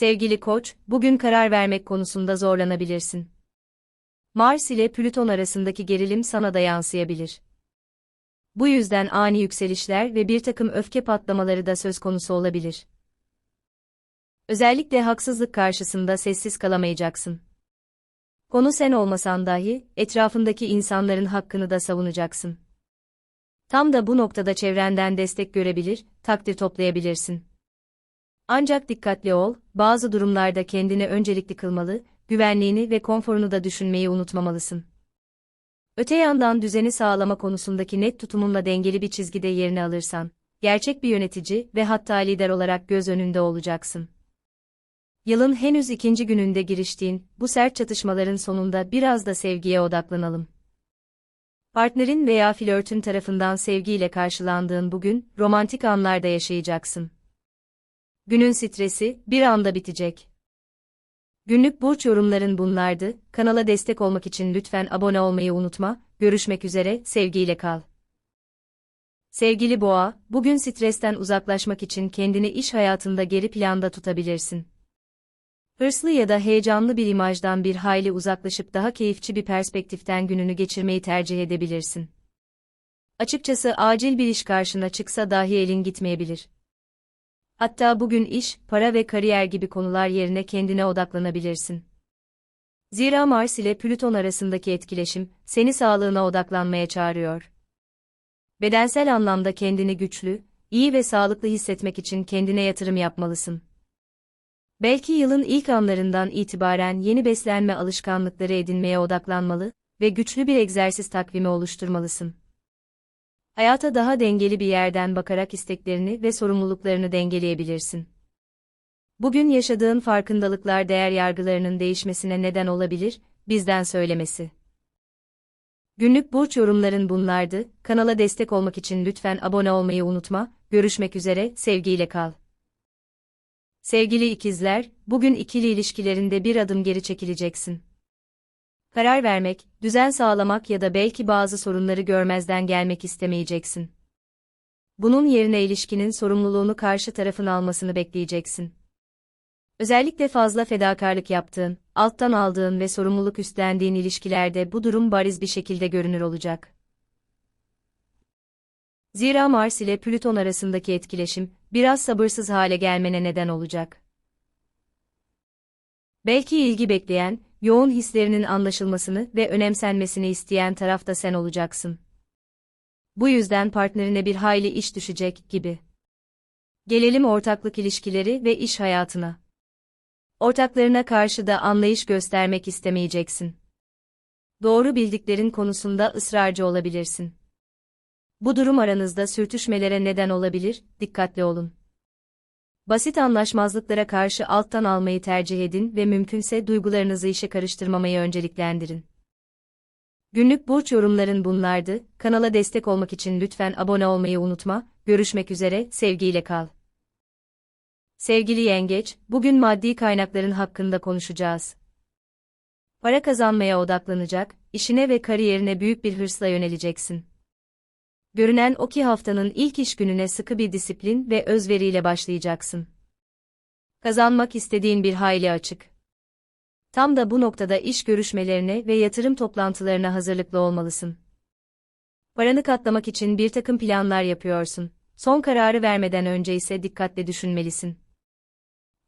Sevgili koç, bugün karar vermek konusunda zorlanabilirsin. Mars ile Plüton arasındaki gerilim sana da yansıyabilir. Bu yüzden ani yükselişler ve bir takım öfke patlamaları da söz konusu olabilir. Özellikle haksızlık karşısında sessiz kalamayacaksın. Konu sen olmasan dahi, etrafındaki insanların hakkını da savunacaksın. Tam da bu noktada çevrenden destek görebilir, takdir toplayabilirsin. Ancak dikkatli ol, bazı durumlarda kendini öncelikli kılmalı, güvenliğini ve konforunu da düşünmeyi unutmamalısın. Öte yandan düzeni sağlama konusundaki net tutumunla dengeli bir çizgide yerini alırsan, gerçek bir yönetici ve hatta lider olarak göz önünde olacaksın. Yılın henüz ikinci gününde giriştiğin, bu sert çatışmaların sonunda biraz da sevgiye odaklanalım. Partnerin veya flörtün tarafından sevgiyle karşılandığın bugün, romantik anlarda yaşayacaksın. Günün stresi, bir anda bitecek. Günlük burç yorumların bunlardı, kanala destek olmak için lütfen abone olmayı unutma, görüşmek üzere, sevgiyle kal. Sevgili boğa, bugün stresten uzaklaşmak için kendini iş hayatında geri planda tutabilirsin. Hırslı ya da heyecanlı bir imajdan bir hayli uzaklaşıp daha keyifçi bir perspektiften gününü geçirmeyi tercih edebilirsin. Açıkçası acil bir iş karşına çıksa dahi elin gitmeyebilir. Hatta bugün iş, para ve kariyer gibi konular yerine kendine odaklanabilirsin. Zira Mars ile Plüton arasındaki etkileşim, seni sağlığına odaklanmaya çağırıyor. Bedensel anlamda kendini güçlü, iyi ve sağlıklı hissetmek için kendine yatırım yapmalısın. Belki yılın ilk anlarından itibaren yeni beslenme alışkanlıkları edinmeye odaklanmalı ve güçlü bir egzersiz takvimi oluşturmalısın. Hayata daha dengeli bir yerden bakarak isteklerini ve sorumluluklarını dengeleyebilirsin. Bugün yaşadığın farkındalıklar değer yargılarının değişmesine neden olabilir, bizden söylemesi. Günlük burç yorumların bunlardı. Kanala destek olmak için lütfen abone olmayı unutma. Görüşmek üzere, sevgiyle kal. Sevgili ikizler, bugün ikili ilişkilerinde bir adım geri çekileceksin. Karar vermek, düzen sağlamak ya da belki bazı sorunları görmezden gelmek istemeyeceksin. Bunun yerine ilişkinin sorumluluğunu karşı tarafın almasını bekleyeceksin. Özellikle fazla fedakarlık yaptığın, alttan aldığın ve sorumluluk üstlendiğin ilişkilerde bu durum bariz bir şekilde görünür olacak. Zira Mars ile Plüton arasındaki etkileşim, biraz sabırsız hale gelmene neden olacak. Belki ilgi bekleyen, yoğun hislerinin anlaşılmasını ve önemsenmesini isteyen taraf da sen olacaksın. Bu yüzden partnerine bir hayli iş düşecek gibi. Gelelim ortaklık ilişkileri ve iş hayatına. Ortaklarına karşı da anlayış göstermek istemeyeceksin. Doğru bildiklerin konusunda ısrarcı olabilirsin. Bu durum aranızda sürtüşmelere neden olabilir, dikkatli olun. Basit anlaşmazlıklara karşı alttan almayı tercih edin ve mümkünse duygularınızı işe karıştırmamayı önceliklendirin. Günlük burç yorumların bunlardı. Kanala destek olmak için lütfen abone olmayı unutma. Görüşmek üzere, sevgiyle kal. Sevgili yengeç, bugün maddi kaynakların hakkında konuşacağız. Para kazanmaya odaklanacak, işine ve kariyerine büyük bir hırsla yöneleceksin. Görünen o ki haftanın ilk iş gününe sıkı bir disiplin ve özveriyle başlayacaksın. Kazanmak istediğin bir hayli açık. Tam da bu noktada iş görüşmelerine ve yatırım toplantılarına hazırlıklı olmalısın. Paranı katlamak için bir takım planlar yapıyorsun. Son kararı vermeden önce ise dikkatle düşünmelisin.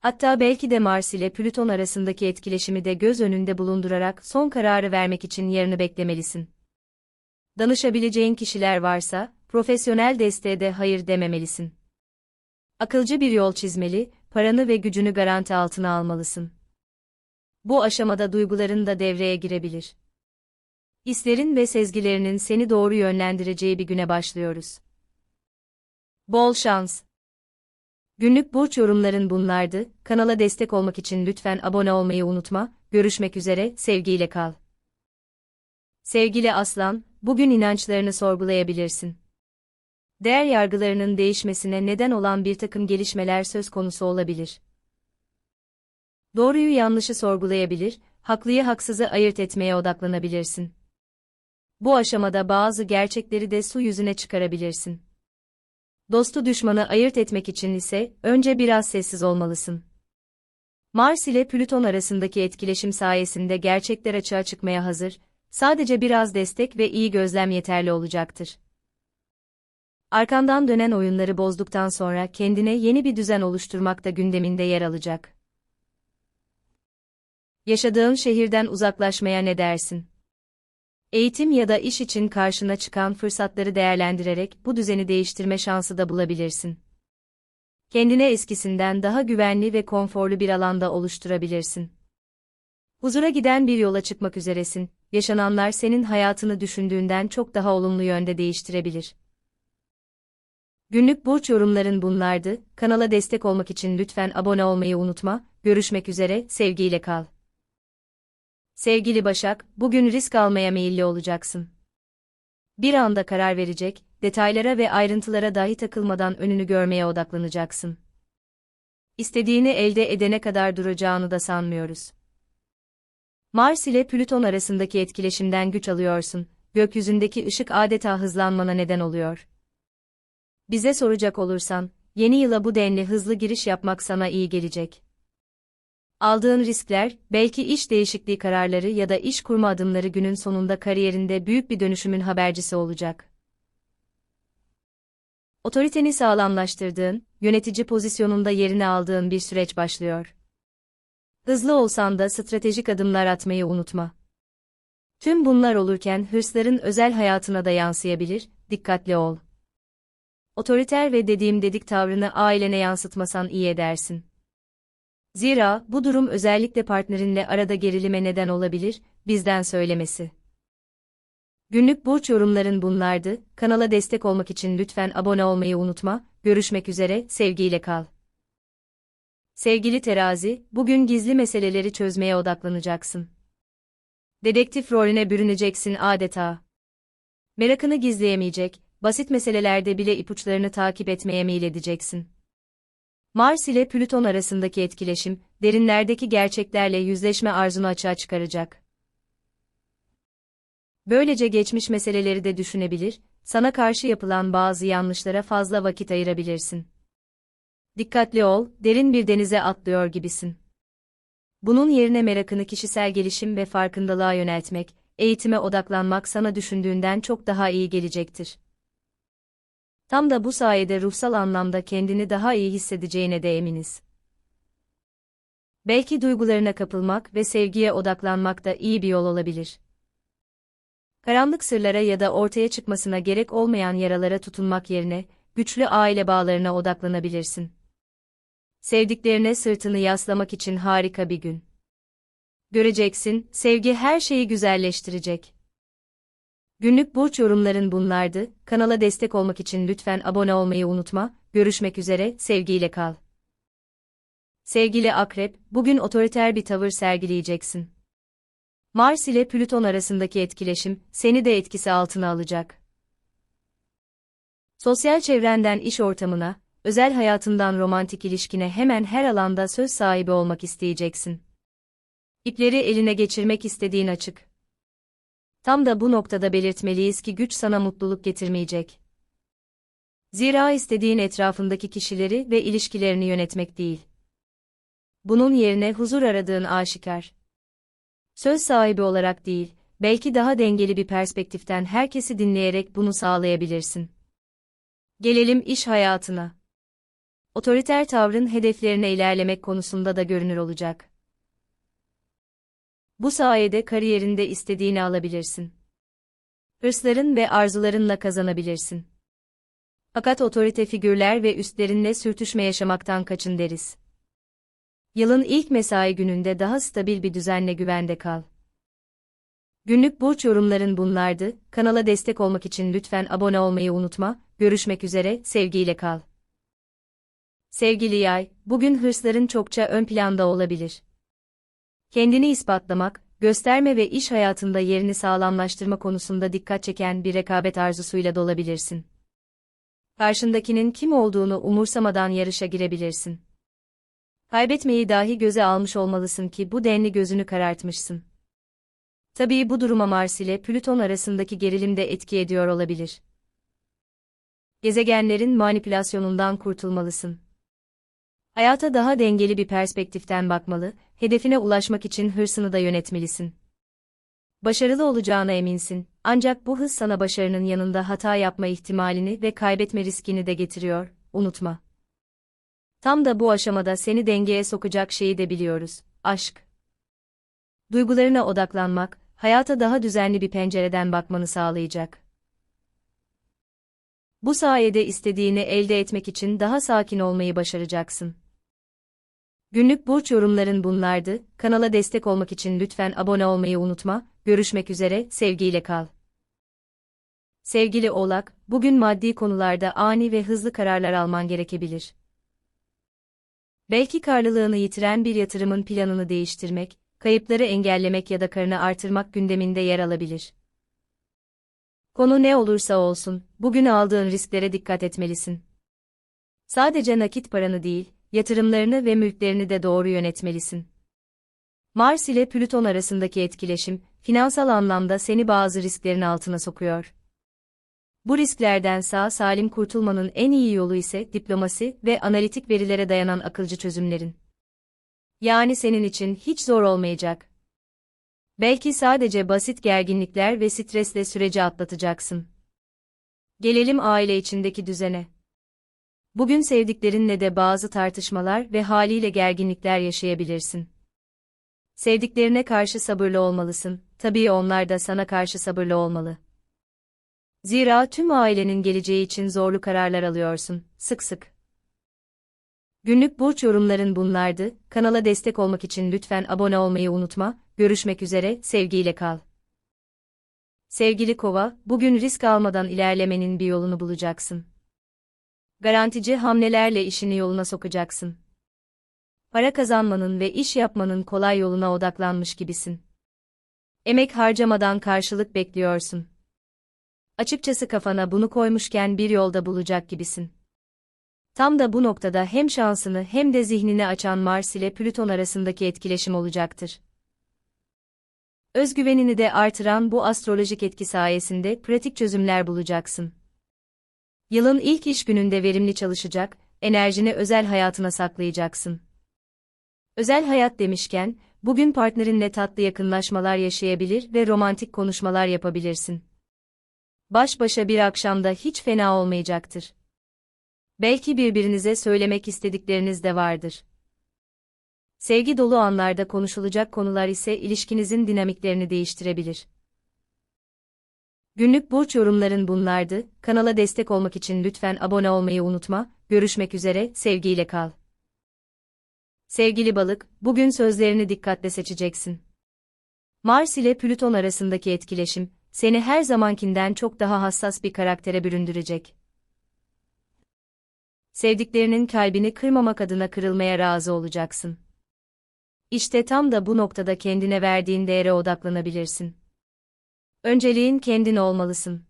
Hatta belki de Mars ile Plüton arasındaki etkileşimi de göz önünde bulundurarak son kararı vermek için yarını beklemelisin. Danışabileceğin kişiler varsa, profesyonel desteğe de hayır dememelisin. Akılcı bir yol çizmeli, paranı ve gücünü garanti altına almalısın. Bu aşamada duyguların da devreye girebilir. Hislerin ve sezgilerinin seni doğru yönlendireceği bir güne başlıyoruz. Bol şans. Günlük burç yorumların bunlardı. Kanala destek olmak için lütfen abone olmayı unutma. Görüşmek üzere, sevgiyle kal. Sevgili Aslan, bugün inançlarını sorgulayabilirsin. Değer yargılarının değişmesine neden olan bir takım gelişmeler söz konusu olabilir. Doğruyu yanlışı sorgulayabilir, haklıyı haksızı ayırt etmeye odaklanabilirsin. Bu aşamada bazı gerçekleri de su yüzüne çıkarabilirsin. Dostu düşmanı ayırt etmek için ise önce biraz sessiz olmalısın. Mars ile Plüton arasındaki etkileşim sayesinde gerçekler açığa çıkmaya hazır, sadece biraz destek ve iyi gözlem yeterli olacaktır. Arkandan dönen oyunları bozduktan sonra kendine yeni bir düzen oluşturmak da gündeminde yer alacak. Yaşadığın şehirden uzaklaşmaya ne dersin? Eğitim ya da iş için karşına çıkan fırsatları değerlendirerek bu düzeni değiştirme şansı da bulabilirsin. Kendine eskisinden daha güvenli ve konforlu bir alanda oluşturabilirsin. Huzura giden bir yola çıkmak üzeresin. Yaşananlar senin hayatını düşündüğünden çok daha olumlu yönde değiştirebilir. Günlük burç yorumların bunlardı. Kanala destek olmak için lütfen abone olmayı unutma. Görüşmek üzere, sevgiyle kal. Sevgili Başak, bugün risk almaya meyilli olacaksın. Bir anda karar verecek, detaylara ve ayrıntılara dahi takılmadan önünü görmeye odaklanacaksın. İstediğini elde edene kadar duracağını da sanmıyoruz. Mars ile Plüton arasındaki etkileşimden güç alıyorsun, gökyüzündeki ışık adeta hızlanmana neden oluyor. Bize soracak olursan, yeni yıla bu denli hızlı giriş yapmak sana iyi gelecek. Aldığın riskler, belki iş değişikliği kararları ya da iş kurma adımları günün sonunda kariyerinde büyük bir dönüşümün habercisi olacak. Otoriteni sağlamlaştırdığın, yönetici pozisyonunda yerini aldığın bir süreç başlıyor. Hızlı olsan da stratejik adımlar atmayı unutma. Tüm bunlar olurken hırsların özel hayatına da yansıyabilir, dikkatli ol. Otoriter ve dediğim dedik tavrını ailene yansıtmasan iyi edersin. Zira bu durum özellikle partnerinle arada gerilime neden olabilir, bizden söylemesi. Günlük burç yorumların bunlardı. Kanala destek olmak için lütfen abone olmayı unutma. Görüşmek üzere, sevgiyle kal. Sevgili terazi, bugün gizli meseleleri çözmeye odaklanacaksın. Dedektif rolüne bürüneceksin adeta. Merakını gizleyemeyecek, basit meselelerde bile ipuçlarını takip etmeye meyledeceksin. Mars ile Plüton arasındaki etkileşim, derinlerdeki gerçeklerle yüzleşme arzunu açığa çıkaracak. Böylece geçmiş meseleleri de düşünebilir, sana karşı yapılan bazı yanlışlara fazla vakit ayırabilirsin. Dikkatli ol, derin bir denize atlıyor gibisin. Bunun yerine merakını kişisel gelişim ve farkındalığa yöneltmek, eğitime odaklanmak sana düşündüğünden çok daha iyi gelecektir. Tam da bu sayede ruhsal anlamda kendini daha iyi hissedeceğine de eminiz. Belki duygularına kapılmak ve sevgiye odaklanmak da iyi bir yol olabilir. Karanlık sırlara ya da ortaya çıkmasına gerek olmayan yaralara tutunmak yerine, güçlü aile bağlarına odaklanabilirsin. Sevdiklerine sırtını yaslamak için harika bir gün. Göreceksin, sevgi her şeyi güzelleştirecek. Günlük burç yorumların bunlardı. Kanala destek olmak için lütfen abone olmayı unutma. Görüşmek üzere, sevgiyle kal. Sevgili Akrep, bugün otoriter bir tavır sergileyeceksin. Mars ile Plüton arasındaki etkileşim seni de etkisi altına alacak. Sosyal çevrenden iş ortamına, özel hayatından romantik ilişkine hemen her alanda söz sahibi olmak isteyeceksin. İpleri eline geçirmek istediğin açık. Tam da bu noktada belirtmeliyiz ki güç sana mutluluk getirmeyecek. Zira istediğin etrafındaki kişileri ve ilişkilerini yönetmek değil. Bunun yerine huzur aradığın aşikar. Söz sahibi olarak değil, belki daha dengeli bir perspektiften herkesi dinleyerek bunu sağlayabilirsin. Gelelim iş hayatına. Otoriter tavrın hedeflerine ilerlemek konusunda da görünür olacak. Bu sayede kariyerinde istediğini alabilirsin. Hırsların ve arzularınla kazanabilirsin. Fakat otorite figürler ve üstlerinle sürtüşme yaşamaktan kaçın deriz. Yılın ilk mesai gününde daha stabil bir düzenle güvende kal. Günlük burç yorumların bunlardı. Kanala destek olmak için lütfen abone olmayı unutma. Görüşmek üzere, sevgiyle kal. Sevgili yay, bugün hırsların çokça ön planda olabilir. Kendini ispatlamak, gösterme ve iş hayatında yerini sağlamlaştırma konusunda dikkat çeken bir rekabet arzusuyla dolabilirsin. Karşındakinin kim olduğunu umursamadan yarışa girebilirsin. Kaybetmeyi dahi göze almış olmalısın ki bu denli gözünü karartmışsın. Tabii bu duruma Mars ile Plüton arasındaki gerilim de etki ediyor olabilir. Gezegenlerin manipülasyonundan kurtulmalısın. Hayata daha dengeli bir perspektiften bakmalı, hedefine ulaşmak için hırsını da yönetmelisin. Başarılı olacağına eminsin, ancak bu hız sana başarının yanında hata yapma ihtimalini ve kaybetme riskini de getiriyor, unutma. Tam da bu aşamada seni dengeye sokacak şeyi de biliyoruz, aşk. Duygularına odaklanmak, hayata daha düzenli bir pencereden bakmanı sağlayacak. Bu sayede istediğini elde etmek için daha sakin olmayı başaracaksın. Günlük burç yorumların bunlardı. Kanala destek olmak için lütfen abone olmayı unutma. Görüşmek üzere, sevgiyle kal. Sevgili Oğlak, bugün maddi konularda ani ve hızlı kararlar alman gerekebilir. Belki karlılığını yitiren bir yatırımın planını değiştirmek, kayıpları engellemek ya da karını artırmak gündeminde yer alabilir. Konu ne olursa olsun, bugün aldığın risklere dikkat etmelisin. Sadece nakit paranı değil, yatırımlarını ve mülklerini de doğru yönetmelisin. Mars ile Plüton arasındaki etkileşim, finansal anlamda seni bazı risklerin altına sokuyor. Bu risklerden sağ salim kurtulmanın en iyi yolu ise diplomasi ve analitik verilere dayanan akılcı çözümlerin. Yani senin için hiç zor olmayacak. Belki sadece basit gerginlikler ve stresle süreci atlatacaksın. Gelelim aile içindeki düzene. Bugün sevdiklerinle de bazı tartışmalar ve haliyle gerginlikler yaşayabilirsin. Sevdiklerine karşı sabırlı olmalısın, tabii onlar da sana karşı sabırlı olmalı. Zira tüm ailenin geleceği için zorlu kararlar alıyorsun, sık sık. Günlük burç yorumların bunlardı, kanala destek olmak için lütfen abone olmayı unutma, görüşmek üzere, sevgiyle kal. Sevgili kova, bugün risk almadan ilerlemenin bir yolunu bulacaksın. Garantici hamlelerle işini yoluna sokacaksın. Para kazanmanın ve iş yapmanın kolay yoluna odaklanmış gibisin. Emek harcamadan karşılık bekliyorsun. Açıkçası kafana bunu koymuşken bir yolda bulacak gibisin. Tam da bu noktada hem şansını hem de zihnini açan Mars ile Plüton arasındaki etkileşim olacaktır. Özgüvenini de artıran bu astrolojik etki sayesinde pratik çözümler bulacaksın. Yılın ilk iş gününde verimli çalışacak, enerjini özel hayatına saklayacaksın. Özel hayat demişken, bugün partnerinle tatlı yakınlaşmalar yaşayabilir ve romantik konuşmalar yapabilirsin. Baş başa bir akşamda hiç fena olmayacaktır. Belki birbirinize söylemek istedikleriniz de vardır. Sevgi dolu anlarda konuşulacak konular ise ilişkinizin dinamiklerini değiştirebilir. Günlük burç yorumların bunlardı. Kanala destek olmak için lütfen abone olmayı unutma. Görüşmek üzere, sevgiyle kal. Sevgili balık, bugün sözlerini dikkatle seçeceksin. Mars ile Plüton arasındaki etkileşim, seni her zamankinden çok daha hassas bir karaktere büründürecek. Sevdiklerinin kalbini kırmamak adına kırılmaya razı olacaksın. İşte tam da bu noktada kendine verdiğin değere odaklanabilirsin. Önceliğin kendin olmalısın.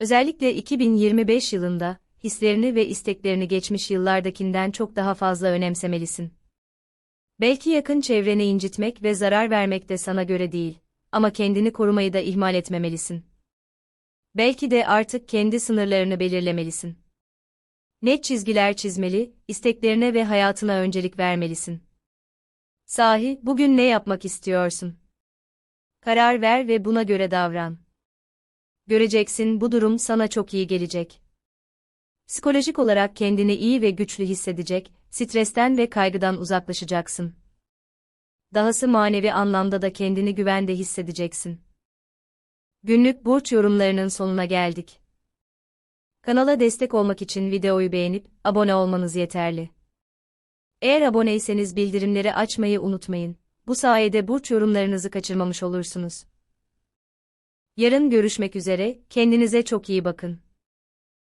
Özellikle 2025 yılında, hislerini ve isteklerini geçmiş yıllardakinden çok daha fazla önemsemelisin. Belki yakın çevreni incitmek ve zarar vermek de sana göre değil, ama kendini korumayı da ihmal etmemelisin. Belki de artık kendi sınırlarını belirlemelisin. Net çizgiler çizmeli, isteklerine ve hayatına öncelik vermelisin. Sahi, bugün ne yapmak istiyorsun? Karar ver ve buna göre davran. Göreceksin bu durum sana çok iyi gelecek. Psikolojik olarak kendini iyi ve güçlü hissedecek, stresten ve kaygıdan uzaklaşacaksın. Dahası manevi anlamda da kendini güvende hissedeceksin. Günlük burç yorumlarının sonuna geldik. Kanala destek olmak için videoyu beğenip abone olmanız yeterli. Eğer aboneyseniz bildirimleri açmayı unutmayın. Bu sayede burç yorumlarınızı kaçırmamış olursunuz. Yarın görüşmek üzere, kendinize çok iyi bakın.